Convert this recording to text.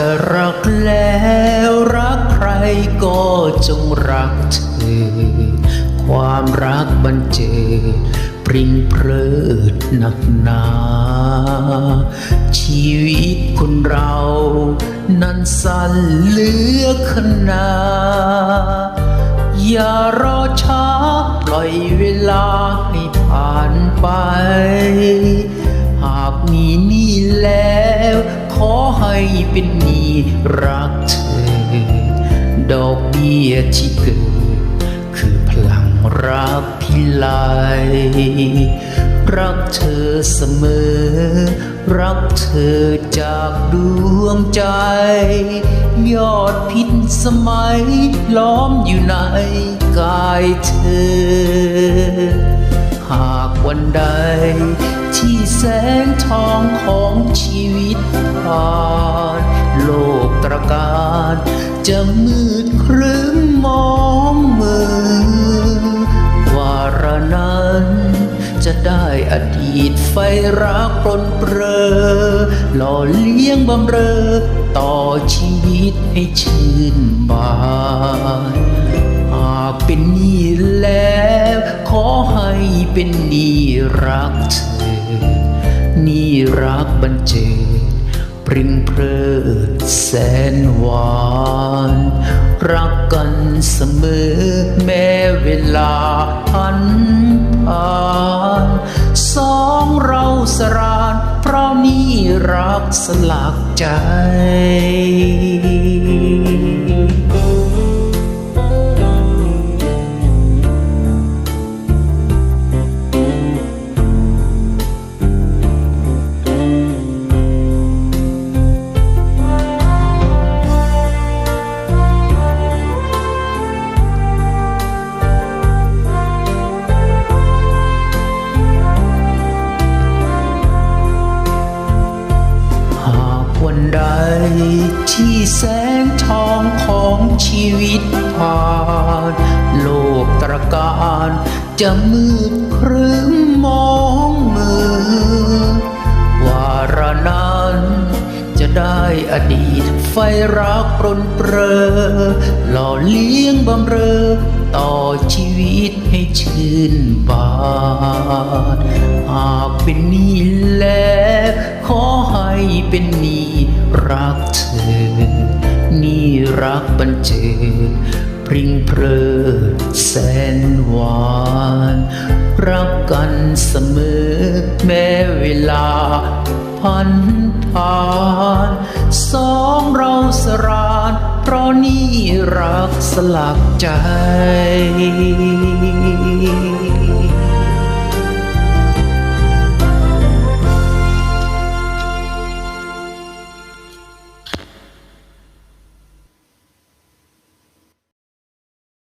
จะรักแล้วรักใครก็จงรักเธอ ความรักบันเจิดปริงเพลิดหนักหนา ชีวิตคนเรา นั้นสั้นเหลือขนา อย่ารอช้าปล่อยเวลาให้ผ่านไป เป็นหนี้รักเธอ ดอกเบี้ยที่เกิดคือพลังรักพิไลรักเธอเสมอ รักเธอจากดวงใจ ยอดพิษสมัย ล้อมอยู่ในกายเธอ หากวันใด ที่แสงทองของชีวิตผ่านโลกตระการจะมืดครึ้มมองมือวาระนั้นจะได้อดีตไฟรักปนเปรอหล่อเลี้ยงบำเรอต่อชีวิตให้ชื่นบานหากเป็นนี้แล้ว ขอให้เป็นนี้รักเธอ นี้รักบันเจิดปรินเพลิดแสนหวาน รักกันเสมอแม้เวลาพันผ่านสองเราสรานเพราะนี่รักสลักใจ ที่แสงทองของชีวิตผ่าน โลกตรการจะมืดครึ้มมอง ไฟรักปรนเปรอ หล่อเลี้ยงบำเรอ ต่อชีวิตให้ชื่นบานหากเป็นนี้แล้ว ขอให้เป็นนี้รักเธอ นี้รักบันเจิดพริ้งเพลิดแสนหวาน รักกันเสมอแม้เวลาพันผ่าน นี่รักสลักใจ